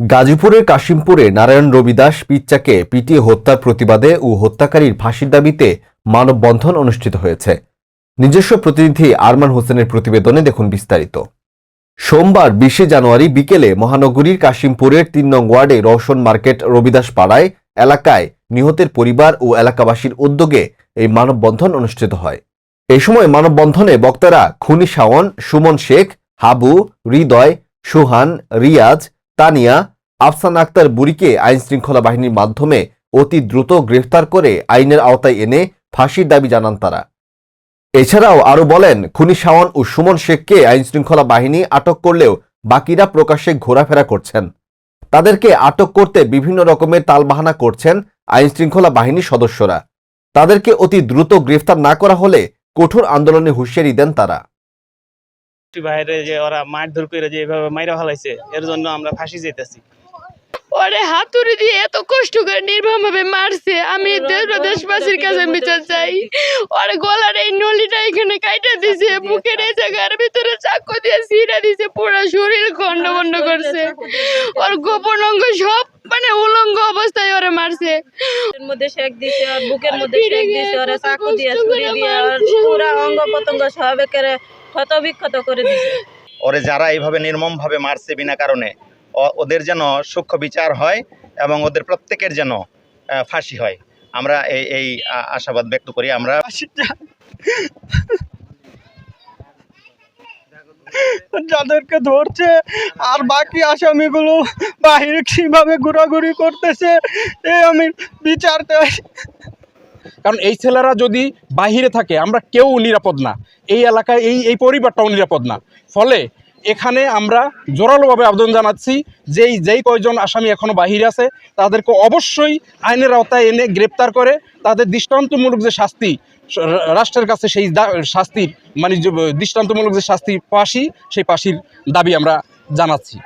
গাজীপুরের কাশিমপুরে নারায়ণ রবিদাস পিচ্চাকে পিটিয়ে হত্যার প্রতিবাদে ও হত্যাকারীর ফাঁসির দাবিতে মানববন্ধন অনুষ্ঠিত হয়েছে। নিজস্ব প্রতিনিধি আরমান হোসেনের প্রতিবেদনে দেখুন বিস্তারিত। সোমবার বিশে জানুয়ারি বিকেলে মহানগরীর কাশিমপুরের তিন নং ওয়ার্ডে রওশন মার্কেট রবিদাস পাড়ায় এলাকায় নিহতের পরিবার ও এলাকাবাসীর উদ্যোগে এই মানববন্ধন অনুষ্ঠিত হয়। এই সময় মানববন্ধনে বক্তারা খুনি শাওন, সুমন শেখ, হাবু, হৃদয়, সুহান, রিয়াজ তানিয়া, আফসান আক্তার বুড়িকে আইন শৃঙ্খলা বাহিনীর মাধ্যমে অতি দ্রুত গ্রেফতার করে আইনের আওতায় এনে ফাঁসির দাবি জানান তারা। এছাড়াও আরও বলেন, খুনি শাওন ও সুমন শেখকে আইন শৃঙ্খলা বাহিনী আটক করলেও বাকিরা প্রকাশ্যে ঘোরাফেরা করছেন। তাদেরকে আটক করতে বিভিন্ন রকমের তালবাহানা করছেন আইন শৃঙ্খলা বাহিনীর সদস্যরা। তাদেরকে অতি দ্রুত গ্রেফতার না করা হলে কঠোর আন্দোলনে হুঁশিয়ারি দেন তারা। বাইরে যে ওরা মারধর করে যে এভাবে মাইরা ফেলাইছে এর জন্য আমরা ফাঁসি যেতেছি ওরে হাতুড়ি দিয়ে এত কষ্ট করে নির্মমভাবে মারছে আমি দেশ দেশবাসীর কাছে বিচার চাই। ওর গলার এই নলিটা এখানে কাইটা দিছে মুখের এই জায়গার ভিতরে চাকু দিয়ে ছিঁড়ে দিছে পুরো শরীর খন্ড খন্ড করছে। ওর গোপন অঙ্গ সব মানে উলঙ্গ অবস্থায় ওরে মারছে। মধ্যে শেক দিছে আর বুকের মধ্যে শেক দিছে ওরা চাকু দিয়ে ছুরি দিয়ে আর পুরা অঙ্গ প্রত্যঙ্গ সব একেবারে ক্ষত বিক্ষত করে দিছে। ওরে যারা এইভাবে নির্মমভাবে মারছে বিনা কারণে ও- ওদের যেন সূক্ষ্ম বিচার হয় এবং ওদের প্রত্যেকের যেন আহ, ফাঁসি হয়। আমরা এই এই আশাবাদ ব্যক্ত করি। আমরা যাদেরকে ধরছে আর বাকি আসামিগুলো বাহিরে কীভাবে ঘোরাঘুরি করতেছে, এ আমি বিচারতে কারণ এই ছেলেরা যদি বাহিরে থাকে, আমরা কেউ নিরাপদ না। এই এলাকায়, এই এই পরিবারটাও নিরাপদ না। ফলে এখানে আমরা জোরালোভাবে আবেদন জানাচ্ছি যেই যেই কয়জন আসামি এখনও বাহিরে আছে, তাদেরকে অবশ্যই আইনের আওতায় এনে গ্রেপ্তার করে তাদের দৃষ্টান্তমূলক যে শাস্তি, রাষ্ট্রের কাছে সেই শাস্তির মানে দৃষ্টান্তমূলক যে শাস্তি পাশি সেই পাশির দাবি আমরা জানাচ্ছি।